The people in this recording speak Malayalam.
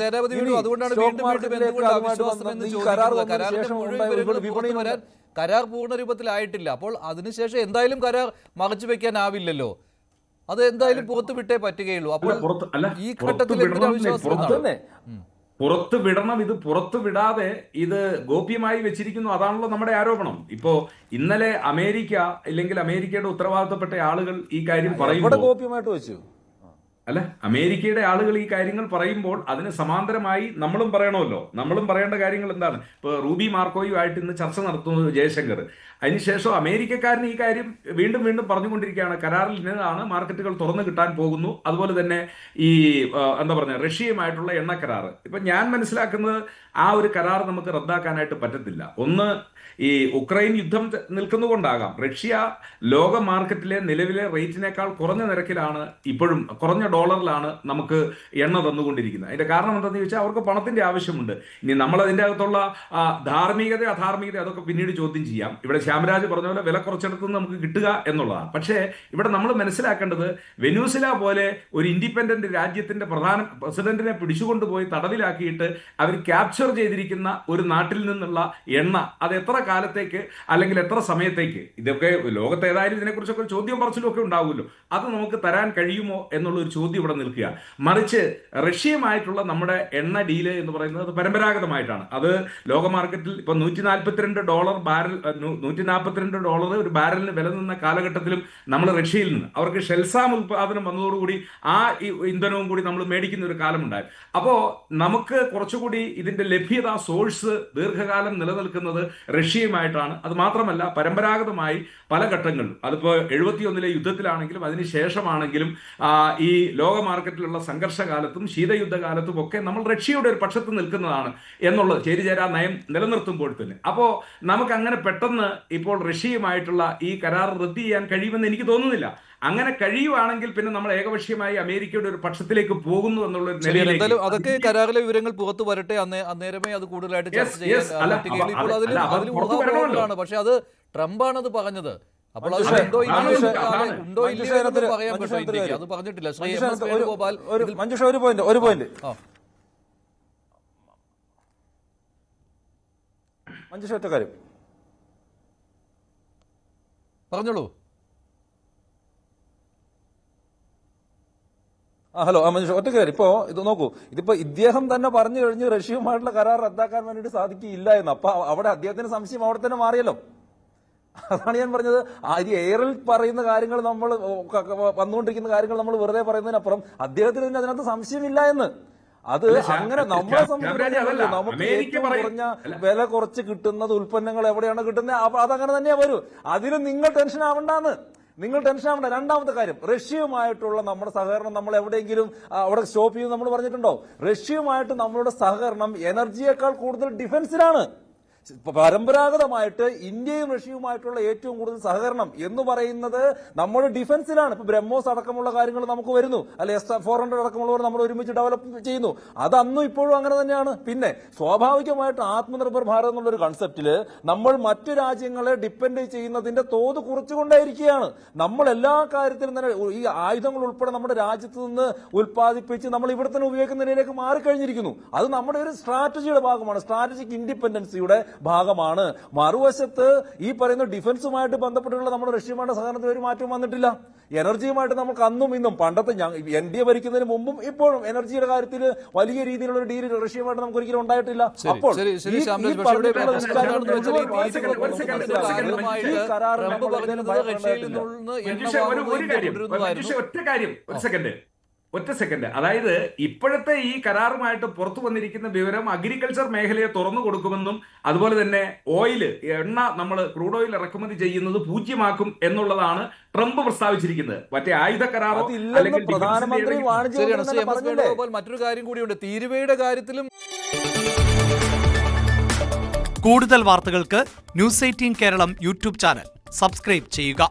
സേനാപതി ഇനി വീണ്ടും അതുകൊണ്ടാണ് സ്റ്റോക്ക് വീണ്ടും വീണ്ടും മാർക്കറ്റിലേക്ക് എന്തുകൊണ്ട് അതുമായിട്ട് അവിശ്വാസം വന്ന എന്ന് ഈ കരാർ ചോദിക്കുന്നത് കരാറിന്റെ മുഴുവൻ വിവരങ്ങൾ വരാൻ പൂർണ രൂപത്തിലായിട്ടില്ല അപ്പോൾ അതിനുശേഷം എന്തായാലും കരാർ മറച്ചു വെക്കാനാവില്ലല്ലോ അത് എന്തായാലും പുറത്തു വിട്ടേ പറ്റുകയുള്ളൂ. അപ്പോൾ ഈ ഘട്ടത്തിൽ അവിശ്വാസം പുറത്ത് വിടണം ഇത് പുറത്തു വിടാതെ ഇത് ഗോപ്യമായി വെച്ചിരിക്കുന്നു. അതാണല്ലോ നമ്മുടെ ആരോപണം. ഇപ്പോ ഇന്നലെ അമേരിക്ക ഇല്ലെങ്കിൽ അമേരിക്കയുടെ ഉത്തരവാദിത്തപ്പെട്ട ആളുകൾ ഈ കാര്യം പറയുമ്പോൾ ഗോപ്യമായിട്ട് വെച്ചു? അല്ല? അമേരിക്കയുടെ ആളുകൾ ഈ കാര്യങ്ങൾ പറയുമ്പോൾ അതിന് സമാന്തരമായി നമ്മളും പറയണമല്ലോ. നമ്മളും പറയേണ്ട കാര്യങ്ങൾ എന്താണ്? ഇപ്പൊ റൂബി മാർക്കോയുമായിട്ട് ഇന്ന് ചർച്ച നടത്തുന്നത് ജയശങ്കർ. അതിനുശേഷം അമേരിക്കക്കാരൻ ഈ കാര്യം വീണ്ടും വീണ്ടും പറഞ്ഞുകൊണ്ടിരിക്കുകയാണ്. കരാറിൽ ഇന്നതാണ് മാർക്കറ്റുകൾ തുറന്നു കിട്ടാൻ പോകുന്നു. അതുപോലെ തന്നെ ഈ എന്താ പറയുക റഷ്യയുമായിട്ടുള്ള എണ്ണ കരാർ ഇപ്പൊ ഞാൻ മനസ്സിലാക്കുന്നത് ആ ഒരു കരാർ നമുക്ക് റദ്ദാക്കാനായിട്ട് പറ്റത്തില്ല. ഒന്ന് ഈ ഉക്രൈൻ യുദ്ധം നിൽക്കുന്നുകൊണ്ടാകാം റഷ്യ ലോക മാർക്കറ്റിലെ നിലവിലെ റേറ്റിനേക്കാൾ കുറഞ്ഞ നിരക്കിലാണ് ഇപ്പോഴും കുറഞ്ഞ ഡോളറിലാണ് നമുക്ക് എണ്ണ തന്നുകൊണ്ടിരിക്കുന്നത്. അതിന്റെ കാരണം എന്താണെന്ന് ചോദിച്ചാൽ അവർക്ക് പണത്തിന്റെ ആവശ്യമുണ്ട്. ഇനി നമ്മൾ അതിന്റെ അകത്തുള്ള ധാർമ്മികത അധാർമികത അതൊക്കെ പിന്നീട് ചോദ്യം ചെയ്യാം. ഇവിടെ ശ്യാമരാജ് പറഞ്ഞ പോലെ വില കുറച്ചിടത്ത് നമുക്ക് കിട്ടുക എന്നുള്ളതാണ്. പക്ഷേ ഇവിടെ നമ്മൾ മനസ്സിലാക്കേണ്ടത് വെനൂസില പോലെ ഒരു ഇൻഡിപെൻഡന്റ് രാജ്യത്തിന്റെ പ്രധാന പ്രസിഡന്റിനെ പിടിച്ചുകൊണ്ടുപോയി തടവിലാക്കിയിട്ട് അവർ ക്യാപ്ചർ ചെയ്തിരിക്കുന്ന ഒരു നാട്ടിൽ നിന്നുള്ള എണ്ണ അത് എത്ര കാലത്തേക്ക് അല്ലെങ്കിൽ എത്ര സമയത്തേക്ക്? ഇതൊക്കെ ലോകത്ത് ഏതായാലും ഇതിനെക്കുറിച്ചൊക്കെ ചോദ്യം പറച്ചിലും ഒക്കെ ഉണ്ടാവുമല്ലോ. അത് നമുക്ക് തരാൻ കഴിയുമോ എന്നുള്ള ഒരു ചോദ്യം ഇവിടെ നിൽക്കുക മറിച്ച് റഷ്യയുമായിട്ടുള്ള നമ്മുടെ എണ്ണ ഡീൽ എന്ന് പറയുന്നത് പരമ്പരാഗതമായിട്ടാണ്. അത് ലോക മാർക്കറ്റിൽ ഇപ്പൊ നൂറ്റി നാൽപ്പത്തിരണ്ട് ഡോളർ ബാരൽ നൂറ്റി നാൽപ്പത്തിരണ്ട് ഡോളർ ഒരു ബാരലിന് വില നിന്ന കാലഘട്ടത്തിലും നമ്മൾ റഷ്യയിൽ നിന്ന്. അവർക്ക് ഷെൽസാം ഉൽപാദനം വന്നതോടുകൂടി ആ ഇന്ധനവും കൂടി നമ്മൾ മേടിക്കുന്ന ഒരു കാലമുണ്ടായി. അപ്പോൾ നമുക്ക് കുറച്ചുകൂടി ഇതിന്റെ ലഭ്യത സോഴ്സ് ദീർഘകാലം നിലനിൽക്കുന്നത് റഷ്യയുമായിട്ടാണ്. അത് മാത്രമല്ല പരമ്പരാഗതമായി പല ഘട്ടങ്ങളിലും അതിപ്പോ എഴുപത്തിയൊന്നിലെ യുദ്ധത്തിലാണെങ്കിലും അതിനുശേഷമാണെങ്കിലും ഈ ലോക മാർക്കറ്റിലുള്ള സംഘർഷകാലത്തും ശീതയുദ്ധകാലത്തും ഒക്കെ നമ്മൾ റഷ്യയുടെ ഒരു പക്ഷത്ത് നിൽക്കുന്നതാണ് എന്നുള്ളത് ചേരിചേരാ നയം നിലനിർത്തുമ്പോൾ തന്നെ. അപ്പോൾ നമുക്ക് അങ്ങനെ പെട്ടെന്ന് ഇപ്പോൾ റഷ്യയുമായിട്ടുള്ള ഈ കരാർ റദ്ദ് ചെയ്യാൻ കഴിയുമെന്ന് എനിക്ക് തോന്നുന്നില്ല. അങ്ങനെ കഴിയുവാണെങ്കിൽ പിന്നെ നമ്മൾ ഏകപക്ഷീയമായി അമേരിക്കയുടെ ഒരു പക്ഷത്തിലേക്ക് പോകുന്നു എന്നുള്ള നിലയിലേക്ക്. അതൊക്കെ കരാറിലെ വിവരങ്ങൾ പുറത്തു വരട്ടെ. അന്നേ അന്നേരമേ അത് കൂടുതലായിട്ട് ചർച്ച ചെയ്യാൻ പക്ഷെ അത് ട്രംപാണ് അത് പറഞ്ഞത്. അപ്പോൾ അത് ഉണ്ടോ ഇല്ലയോ എന്ന് പറയാൻ കാര്യം. അത് പറഞ്ഞിട്ടില്ല. ശ്രീ മഞ്ജുഷ ഒരു- വേണുഗോപാൽ മഞ്ജുഷ ഒരു പോയിന്റ് ഒരു പോയിന്റ് മഞ്ജുഷ ഒറ്റ കാര്യം. പറഞ്ഞോളൂ. ആ ഹലോ ആ മനുഷ്യ ഒറ്റ കാര്യം ഇപ്പോ ഇത് നോക്കൂ. ഇതിപ്പോ ഇദ്ദേഹം തന്നെ പറഞ്ഞു കഴിഞ്ഞ് റഷ്യയുമായിട്ടുള്ള കരാർ റദ്ദാക്കാൻ വേണ്ടിയിട്ട് സാധിക്കില്ല എന്ന്. അപ്പൊ അവിടെ അദ്ദേഹത്തിന് സംശയം അവിടെ തന്നെ മാറിയല്ലോ. അതാണ് ഞാൻ പറഞ്ഞത്. ഈ എയറിൽ പറയുന്ന കാര്യങ്ങൾ നമ്മൾ വന്നുകൊണ്ടിരിക്കുന്ന കാര്യങ്ങൾ നമ്മൾ വെറുതെ പറയുന്നതിനപ്പുറം അദ്ദേഹത്തിന് അതിനകത്ത് സംശയമില്ല എന്ന്. അത് അങ്ങനെ നമ്മളെ സംബന്ധിച്ച്. നമുക്ക് ഏറ്റവും കുറഞ്ഞ വില കുറച്ച് കിട്ടുന്നത് ഉൽപ്പന്നങ്ങൾ എവിടെയാണ് കിട്ടുന്നത്? അപ്പൊ അതങ്ങനെ തന്നെയാ വരൂ. അതിന് നിങ്ങൾ ടെൻഷൻ ആവണ്ടാന്ന്. നിങ്ങൾ ടെൻഷൻ ആവണ്ട. രണ്ടാമത്തെ കാര്യം റഷ്യയുമായിട്ടുള്ള നമ്മുടെ സഹകരണം നമ്മൾ എവിടെയെങ്കിലും അവിടെ സ്റ്റോപ്പ് ചെയ്യും നമ്മൾ പറഞ്ഞിട്ടുണ്ടോ? റഷ്യയുമായിട്ട് നമ്മളുടെ സഹകരണം എനർജിയേക്കാൾ കൂടുതൽ ഡിഫൻസിലാണ് പരമ്പരാഗതമായിട്ട് ഇന്ത്യയും റഷ്യയുമായിട്ടുള്ള ഏറ്റവും കൂടുതൽ സഹകരണം എന്ന് പറയുന്നത് നമ്മുടെ ഡിഫൻസിലാണ്. ഇപ്പൊ ബ്രഹ്മോസ് അടക്കമുള്ള കാര്യങ്ങൾ നമുക്ക് വരുന്നു. അല്ലെ എസ് ഫോർ ഹൺഡ്രഡ് അടക്കമുള്ളവർ നമ്മൾ ഒരുമിച്ച് ഡെവലപ്പ് ചെയ്യുന്നു. അത് അന്നും ഇപ്പോഴും അങ്ങനെ തന്നെയാണ്. പിന്നെ സ്വാഭാവികമായിട്ട് ആത്മനിർഭർ ഭാരത് എന്നുള്ളൊരു കൺസെപ്റ്റിൽ നമ്മൾ മറ്റു രാജ്യങ്ങളെ ഡിപ്പെൻഡ് ചെയ്യുന്നതിന്റെ തോത് കുറച്ചുകൊണ്ടേയിരിക്കുകയാണ്. നമ്മൾ എല്ലാ കാര്യത്തിലും തന്നെ ഈ ആയുധങ്ങൾ ഉൾപ്പെടെ നമ്മുടെ രാജ്യത്ത് നിന്ന് ഉൽപ്പാദിപ്പിച്ച് നമ്മൾ ഇവിടെ തന്നെ ഉപയോഗിക്കുന്നതിലേക്ക് മാറിക്കഴിഞ്ഞിരിക്കുന്നു. അത് നമ്മുടെ ഒരു സ്ട്രാറ്റജിയുടെ ഭാഗമാണ്. സ്ട്രാറ്റജിക് ഇൻഡിപെൻഡൻസിയുടെ ഭാഗമാണ്. മറുവശത്ത് ഈ പറയുന്ന ഡിഫൻസുമായിട്ട് ബന്ധപ്പെട്ടുള്ള നമ്മുടെ റഷ്യയുമായിട്ട് സഹകരണത്തിൽ ഒരു മാറ്റം വന്നിട്ടില്ല. എനർജിയുമായിട്ട് നമുക്ക് അന്നും ഇന്നും പണ്ടത്തെ എൻ ഡി എ ഭരിക്കുന്നതിന് മുമ്പും ഇപ്പോഴും എനർജിയുടെ കാര്യത്തിൽ വലിയ രീതിയിലുള്ള ഒരു ഡീൽ റഷ്യയുമായിട്ട് നമുക്ക് ഒരിക്കലും ഉണ്ടായിട്ടില്ല. അപ്പോൾ മഞ്ജുഷ ഒറ്റ കാര്യം. ഒരു സെക്കൻഡ്. ഒറ്റ സെക്കൻഡ് അതായത് ഇപ്പോഴത്തെ ഈ കരാറുമായിട്ട് പുറത്തു വന്നിരിക്കുന്ന വിവരം അഗ്രികൾച്ചർ മേഖലയെ തുറന്നു കൊടുക്കുമെന്നും അതുപോലെ തന്നെ ഓയിൽ എണ്ണ നമ്മൾ ക്രൂഡ് ഓയിൽ ഇറക്കുമതി ചെയ്യുന്നത് പൂജ്യമാക്കും എന്നുള്ളതാണ് ട്രംപ് പ്രസ്താവിച്ചിരിക്കുന്നത്. മറ്റേ ആയുധ കരാറോ അല്ലെങ്കിൽ എസ് മറ്റൊരു കാര്യം കൂടിയുണ്ട്. തീരുവയുടെ കാര്യത്തിലും കൂടുതൽ വാർത്തകൾക്ക് news eighteen Keralam YouTube channel. Subscribe ചെയ്യുക.